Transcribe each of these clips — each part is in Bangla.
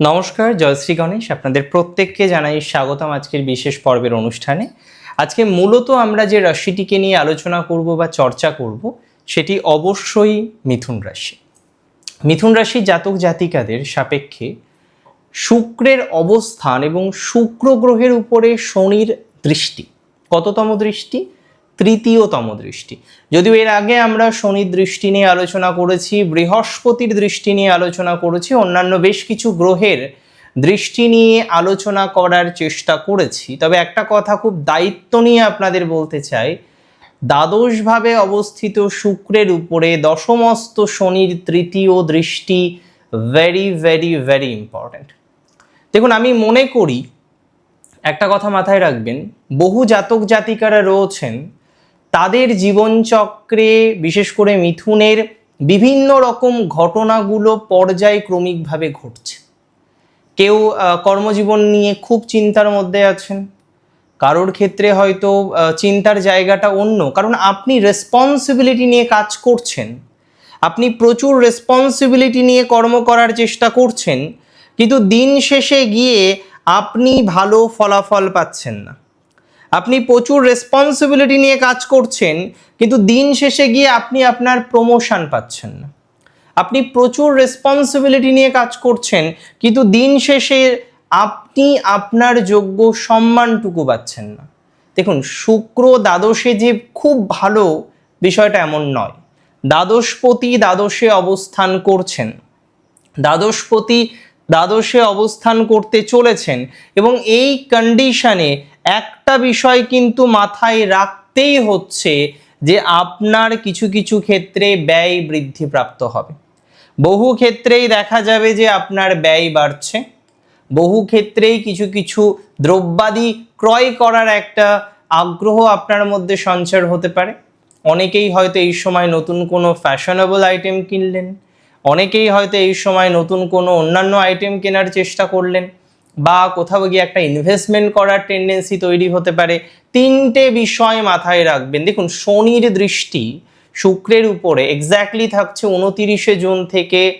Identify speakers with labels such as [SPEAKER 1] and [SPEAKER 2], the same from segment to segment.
[SPEAKER 1] নমস্কার, জয়শ্রী গণেশ। আপনাদের প্রত্যেককে জানাই স্বাগতম আজকের বিশেষ পর্বের অনুষ্ঠানে। আজকে মূলত আমরা যে রাশিটিকে নিয়ে আলোচনা করব বা চর্চা করব, সেটি অবশ্যই মিথুন রাশি। মিথুন রাশি জাতক জাতিকাদের সাপেক্ষে শুক্রের অবস্থান এবং শুক্র গ্রহের উপরে শনির দৃষ্টি। কততম দৃষ্টি? তৃতীয়তম দৃষ্টি। যদিও এর আগে আমরা শনির দৃষ্টি নিয়ে আলোচনা করেছি, বৃহস্পতির দৃষ্টি নিয়ে আলোচনা করেছি, অন্যান্য বেশ কিছু গ্রহের দৃষ্টি নিয়ে আলোচনা করার চেষ্টা করেছি। তবে একটা কথা খুব দায়িত্ব নিয়ে আপনাদের বলতে চাই, দ্বাদশভাবে অবস্থিত শুক্রের উপরে দশমস্ত শনির তৃতীয় দৃষ্টি ভেরি ভেরি ভেরি ইম্পর্ট্যান্ট দেখুন, আমি মনে করি, একটা কথা মাথায় রাখবেন, বহু জাতক জাতিকারা রয়েছেন তাদের জীবনচক্রে, বিশেষ করে মিথুনের, বিভিন্ন রকম ঘটনাগুলো পর্যায়ক্রমিকভাবে ঘটছে। কেউ কর্মজীবন নিয়ে খুব চিন্তার মধ্যে আছেন। কারোর ক্ষেত্রে হয়তো চিন্তার জায়গাটা অন্য। কারণ আপনি রেসপন্সিবিলিটি নিয়ে কাজ করছেন। আপনি প্রচুর রেসপন্সিবিলিটি নিয়ে কর্ম করার চেষ্টা করছেন। কিন্তু দিন শেষে গিয়ে আপনি ভালো ফলাফল পাচ্ছেন না। আপনি প্রচুর রেসপন্সিবিলিটি নিয়ে কাজ করছেন, কিন্তু দিন শেষে গিয়ে আপনি আপনার প্রমোশন পাচ্ছেন না। আপনি প্রচুর রেসপন্সিবিলিটি নিয়ে কাজ করছেন, কিন্তু দিন শেষে আপনি আপনার যোগ্য সম্মানটুকু পাচ্ছেন না। দেখুন, শুক্র দ্বাদশে যে খুব ভালো বিষয়টা এমন নয়। দ্বাদশপতি দ্বাদশে অবস্থান করছেন। দ্বাদশপতি দ্বাদশে অবস্থান করতে চলেছেন এবং এই কন্ডিশনে একটা বিষয় কিন্তু মাথায় রাখতেই হচ্ছে যে আপনার কিছু কিছু ক্ষেত্রে ব্যয় বৃদ্ধিপ্রাপ্ত হবে। বহু ক্ষেত্রেই দেখা যাবে যে আপনার ব্যয় বাড়ছে। বহু ক্ষেত্রেই কিছু কিছু দ্রব্যাদি ক্রয় করার একটা আগ্রহ আপনার মধ্যে সঞ্চার হতে পারে। অনেকেই হয়তো এই সময় নতুন কোনো ফ্যাশনেবল আইটেম কিনলেন। অনেকেই হয়তো এই সময় নতুন কোনো অন্যান্য আইটেম কেনার চেষ্টা করলেন। বা কোথাও গিয়ে একটা ইনভেস্টমেন্ট করার টেন্ডেন্সি তৈরি হতে পারে, তিনটে বিষয় মাথায় রাখবেন। দেখুন, শনির দৃষ্টি শুক্রের উপরে এক্স্যাক্টলি থাকছে উনতিরিশে জুন থেকে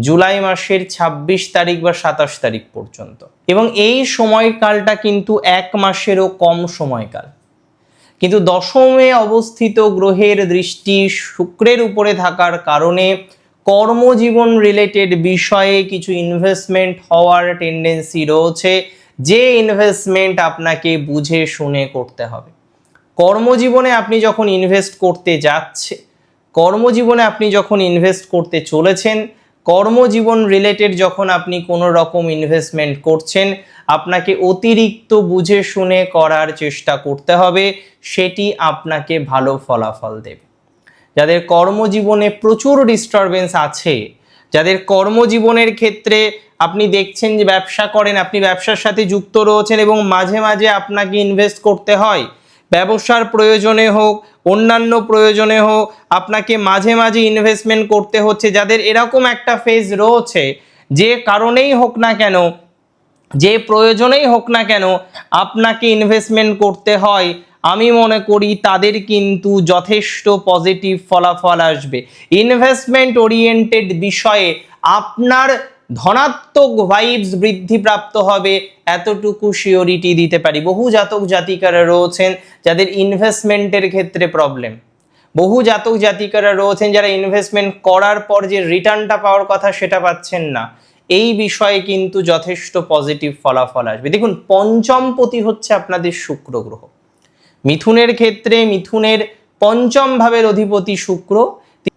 [SPEAKER 1] জুলাই মাসের ২৬ তারিখ বা সাতাশ তারিখ পর্যন্ত। এবং এই সময়কালটা কিন্তু এক মাসেরও কম সময়কাল। কিন্তু দশমে অবস্থিত গ্রহের দৃষ্টি শুক্রের উপরে থাকার কারণে কর্মজীবন রিলেটেড বিষয়ে কিছু ইনভেস্টমেন্ট হওয়ার টেন্ডেন্সি রয়েছে। যে ইনভেস্টমেন্ট আপনাকে বুঝে শুনে করতে হবে। কর্মজীবনে আপনি যখন ইনভেস্ট করতে যাচ্ছে, কর্মজীবনে আপনি যখন ইনভেস্ট করতে চলেছেন, কর্মজীবন রিলেটেড যখন আপনি কোনো রকম ইনভেস্টমেন্ট করছেন, আপনাকে অতিরিক্ত বুঝে শুনে করার চেষ্টা করতে হবে, সেটি আপনাকে ভালো ফলাফল দেবে। যাদের কর্মজীবনে প্রচুর ডিস্টারবেন্স আছে, যাদের কর্মজীবনের ক্ষেত্রে আপনি দেখছেন যে ব্যবসা করেন, আপনি ব্যবসার সাথে যুক্ত রয়েছেন এবং মাঝে মাঝে আপনাকে ইনভেস্ট করতে হয়। ব্যবসার প্রয়োজনে হোক, অন্যান্য প্রয়োজনে হোক, আপনাকে মাঝে মাঝে ইনভেস্টমেন্ট করতে হচ্ছে। যাদের এরকম একটা ফেজ রয়েছে, যে কারণেই হোক না কেন, যে প্রয়োজনেই হোক না কেন, আপনাকে ইনভেস্টমেন্ট করতে হয়। আমি মনে করি তাদের কিন্তু যথেষ্ট পজিটিভ ফলাফল আসবে। ইনভেস্টমেন্ট ওরিয়েন্টেড বিষয়ে আপনার ধনাত্মক ভাইবস বৃদ্ধিপ্রাপ্ত হবে এতটুকু শিওরিটি দিতে পারি। বহু জাতক জাতিকারা রয়েছেন যাদের ইনভেস্টমেন্টের ক্ষেত্রে প্রবলেম বহু জাতক জাতিকারা রয়েছেন যারা ইনভেস্টমেন্ট করার পর যে রিটার্নটা পাওয়ার কথা সেটা পাচ্ছেন না। এই বিষয়ে কিন্তু যথেষ্ট পজিটিভ ফলাফল আসবে। দেখুন পঞ্চমপতি হচ্ছে আপনাদের শুক্র গ্রহ। মিথুনের ক্ষেত্রে মিথুনের পঞ্চম ভাবের অধিপতি শুক্র,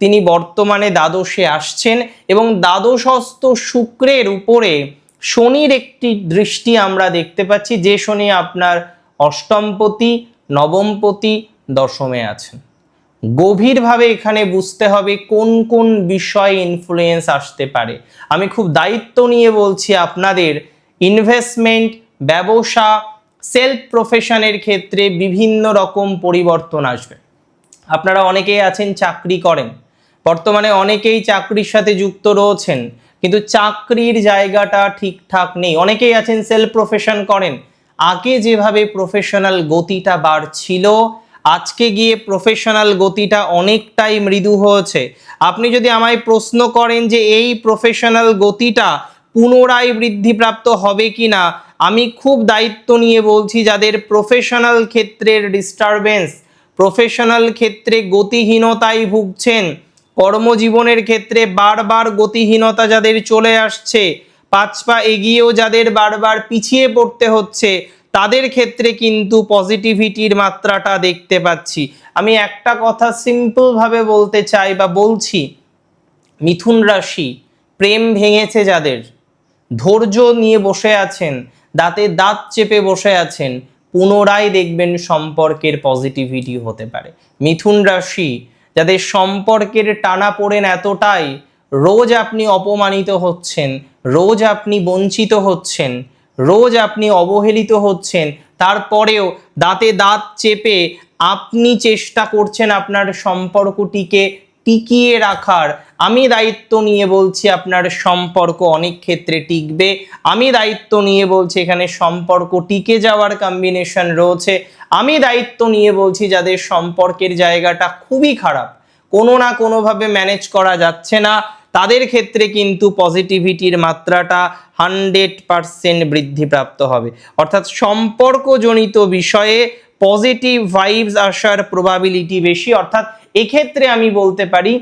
[SPEAKER 1] তিনি বর্তমানে দ্বাদশে আসছেন এবং দ্বাদশস্থ শুক্রের উপরে শনির একটি দৃষ্টি আমরা দেখতে পাচ্ছি, যে শনি আপনার অষ্টমপতি, নবমপতি, দশমে আছেন। গভীরভাবে এখানে বুঝতে হবে কোন কোন বিষয়ে ইনফ্লুয়েন্স আসতে পারে। আমি খুব দায়িত্ব নিয়ে বলছি আপনাদের ইনভেস্টমেন্ট ব্যবসা সেলফ প্রফেশনের ক্ষেত্রে বিভিন্ন রকম পরিবর্তন আসবে। আপনারা অনেকেই আছেন, চাকরি করেন। বর্তমানে অনেকেই চাকরির সাথে যুক্ত রয়েছেন, কিন্তু চাকরির জায়গাটা ঠিকঠাক নেই। অনেকেই আছেন সেলফ প্রফেশন করেন। আগে যেভাবে প্রফেশনাল গতিটা বাড়ছিল, আজকে গিয়ে প্রফেশনাল গতিটা অনেকটাই মৃদু হয়েছে। আপনি যদি আমায় প্রশ্ন করেন যে এই প্রফেশনাল গতিটা পুনরায় বৃদ্ধিপ্রাপ্ত হবে কি না আমি খুব দায়িত্ব নিয়ে বলছি যাদের প্রফেশনাল ক্ষেত্রের ডিস্টারবেন্স প্রফেশনাল ক্ষেত্রে গতিহীনতায় ভুগছেন, কর্মজীবনের ক্ষেত্রে বারবার গতিহীনতা যাদের চলে আসছে, পাঁচ পা এগিয়েও যাদের বারবার পিছিয়ে পড়তে হচ্ছে, তাদের ক্ষেত্রে কিন্তু পজিটিভিটির মাত্রাটা দেখতে পাচ্ছি। আমি একটা কথা সিম্পলভাবে বলতে চাই বা বলছি, মিথুন রাশি, প্রেম ভেঙেছে যাদের। ধৈর্য নিয়ে বসে আছেন, দাঁতে দাঁত চেপে বসে আছেন, পুনরায় দেখবেন সম্পর্কের পজিটিভিটি হতে পারে। মিথুন রাশি, যাদের সম্পর্কের টানা পড়েন এতটাই, রোজ আপনি অপমানিত হচ্ছেন, রোজ আপনি বঞ্চিত হচ্ছেন, রোজ আপনি অবহেলিত হচ্ছেন, তারপরেও দাঁতে দাঁত চেপে আপনি চেষ্টা করছেন আপনার সম্পর্কটিকে টিকিয়ে রাখার আমি দায়িত্ব নিয়ে বলছি আপনার সম্পর্ক অনেক ক্ষেত্রে টিকবে। আমি দায়িত্ব নিয়ে বলছি এখানে সম্পর্ক টিকে যাওয়ার কম্বিনেশন রয়েছে। আমি দায়িত্ব নিয়ে বলছি যাদের সম্পর্কের জায়গাটা খুবই খারাপ, কোনো না কোনোভাবে ম্যানেজ করা যাচ্ছে না। তাদের ক্ষেত্রে কিন্তু পজিটিভিটির মাত্রাটা হান্ড্রেড পারসেন্ট বৃদ্ধিপ্রাপ্ত হবে। অর্থাৎ সম্পর্কজনিত বিষয়ে পজিটিভ ভাইবস আসার প্রবাবিলিটি বেশি। অর্থাৎ এক্ষেত্রে আমি বলতে পারি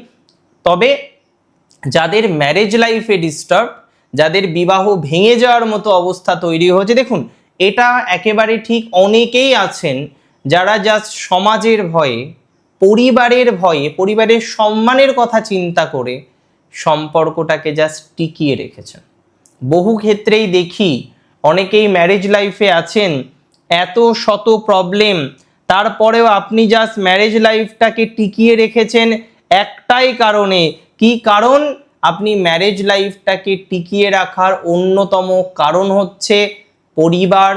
[SPEAKER 1] তবে যাদের ম্যারেজ লাইফে ডিস্টার্ব যাদের বিবাহ ভেঙে যাওয়ার মতো অবস্থা তৈরি হয়েছে, দেখুন, এটা একেবারে ঠিক অনেকেই আছেন যারা জাস্ট সমাজের ভয়ে, পরিবারের ভয়ে, পরিবারের সম্মানের কথা চিন্তা করে সম্পর্কটাকে জাস্ট টিকিয়ে রেখেছেন। বহু ক্ষেত্রেই দেখি অনেকেই ম্যারেজ লাইফে আছেন, এত শত প্রবলেম তারপরেও আপনি জাস্ট ম্যারেজ লাইফটাকে টিকিয়ে রেখেছেন একটাই কারণে। কি কারণ? আপনি ম্যারেজ লাইফটাকে টিকিয়ে রাখার অন্যতম কারণ হচ্ছে পরিবার,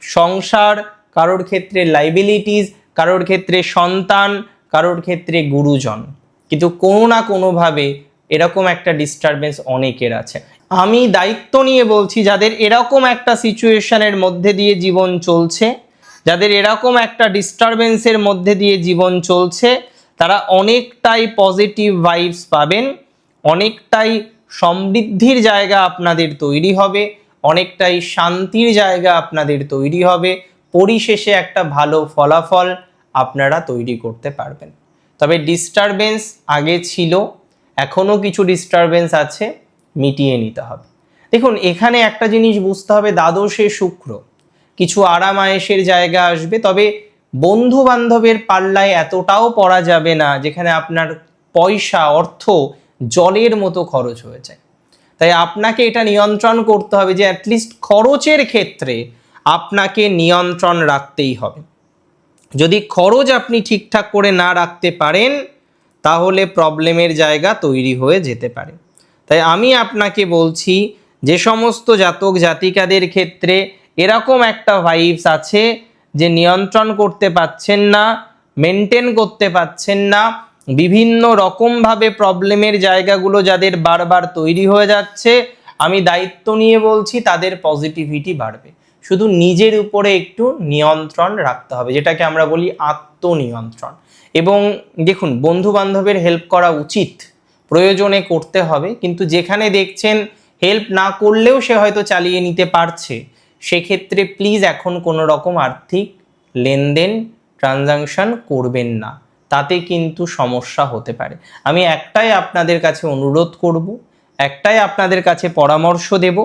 [SPEAKER 1] সংসার, কারোর ক্ষেত্রে লাইবিলিটিস কারোর ক্ষেত্রে সন্তান, কারোর ক্ষেত্রে গুরুজন। কিন্তু কোনো না কোনোভাবে এরকম একটা ডিস্টারবেন্স অনেকের আছে। আমি দায়িত্ব নিয়ে বলছি, যাদের এরকম একটা সিচুয়েশনের মধ্যে দিয়ে জীবন চলছে, যাদের এরকম একটা ডিস্টারবেন্সের মধ্যে দিয়ে জীবন চলছে তারা অনেকটাই পজিটিভ ভাইবস পাবেন, অনেকটাই সমৃদ্ধির জায়গা আপনাদের তৈরি হবে, অনেকটাই শান্তির জায়গা আপনাদের তৈরি হবে, পরিশেষে একটা ভালো ফলাফল আপনারা তৈরি করতে পারবেন। তবে ডিস্টারবেন্স আগে ছিল, এখনও কিছু ডিস্টারবেন্স আছে, মিটিয়ে নিতে হবে। দেখুন, এখানে একটা জিনিস বুঝতে হবে, দ্বাদশে শুক্র, কিছু আরাম আয়েসের জায়গা আসবে, তবে বন্ধু বান্ধবের পাল্লায় এতটাও পড়া যাবে না যেখানে আপনার পয়সা, অর্থ জলের মতো খরচ হয়ে যায় তাই আপনাকে এটা নিয়ন্ত্রণ করতে হবে যে অ্যাটলিস্ট খরচের ক্ষেত্রে আপনাকে নিয়ন্ত্রণ রাখতেই হবে। যদি খরচ আপনি ঠিকঠাক করে না রাখতে পারেন, তাহলে প্রবলেমের জায়গা তৈরি হয়ে যেতে পারে। তাই আমি আপনাকে বলছি, যে সমস্ত জাতক জাতিকাদের ক্ষেত্রে এরকম একটা ভাইবস আছে যে নিয়ন্ত্রণ করতে পাচ্ছেন না মেনটেন করতে পাচ্ছেন না, বিভিন্ন রকমভাবে প্রবলেমের জায়গাগুলো যাদের বারবার তৈরি হয়ে যাচ্ছে, আমি দায়িত্ব নিয়ে বলছি তাদের পজিটিভিটি বাড়বে। শুধু নিজের উপরে একটু নিয়ন্ত্রণ রাখতে হবে, যেটাকে আমরা বলি আত্মনিয়ন্ত্রণ। এবং দেখুন বন্ধু বান্ধবের হেল্প করা উচিত, প্রয়োজনে করতে হবে, কিন্তু যেখানে দেখছেন হেল্প না করলেও সে হয়তো চালিয়ে নিতে পারছে। সেক্ষেত্রে প্লিজ এখন কোনো রকম আর্থিক লেনদেন ট্রানজাকশন করবেন না। তাতে কিন্তু সমস্যা হতে পারে। আমি একটাই আপনাদের কাছে অনুরোধ করব, একটাই আপনাদের কাছে পরামর্শ দেব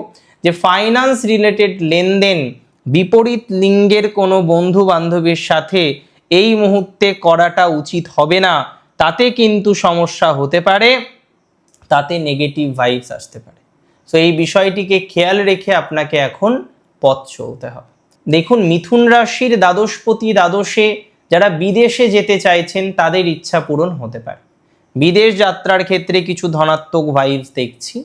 [SPEAKER 1] যে ফাইন্যান্স রিলেটেড লেনদেন বিপরীত লিঙ্গের কোনো বন্ধু বান্ধবের সাথে এই মুহূর্তে করাটা উচিত হবে না। তাতে কিন্তু সমস্যা হতে পারে, তাতে নেগেটিভ ভাইবস আসতে পারে। সো এই বিষয়টিকে খেয়াল রেখে আপনাকে এখন পথ চলতে হবে। দেখুন, মিথুন রাশির দ্বাদশপতি দ্বাদশে যারা বিদেশে যেতে চাইছেন, তাদের ইচ্ছা পূরণ হতে পারে। বিদেশ যাত্রার ক্ষেত্রে কিছু ধনাত্মক ভাইবস দেখছি।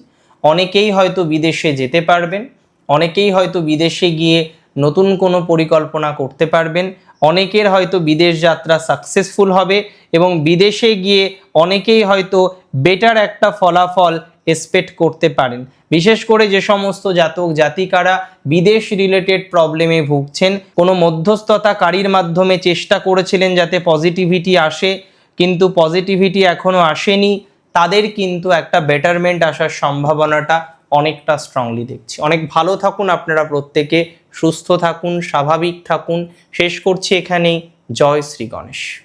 [SPEAKER 1] অনেকেই হয়তো বিদেশে যেতে পারবেন, অনেকেই হয়তো বিদেশে গিয়ে নতুন কোনো পরিকল্পনা করতে পারবেন, অনেকের হয়তো বিদেশ যাত্রা সাকসেসফুল হবে এবং বিদেশে গিয়ে অনেকেই হয়তো বেটার একটা ফলাফল এক্সপেক্ট করতে পারেন। বিশেষ করে যে সমস্ত জাতক, জাতিকারা বিদেশ রিলেটেড প্রবলেমে ভুগছেন, কোনো মধ্যস্থতাকারীর মাধ্যমে চেষ্টা করেছিলেন যাতে পজিটিভিটি আসে, কিন্তু পজিটিভিটি এখনও আসেনি, তাদের কিন্তু একটা বেটারমেন্ট আসার সম্ভাবনাটা অনেকটা স্ট্রংলি দেখছি। অনেক ভালো থাকুন আপনারা প্রত্যেকে, সুস্থ থাকুন, স্বাভাবিক থাকুন। শেষ করছি এখানেই। জয় শ্রী গণেশ।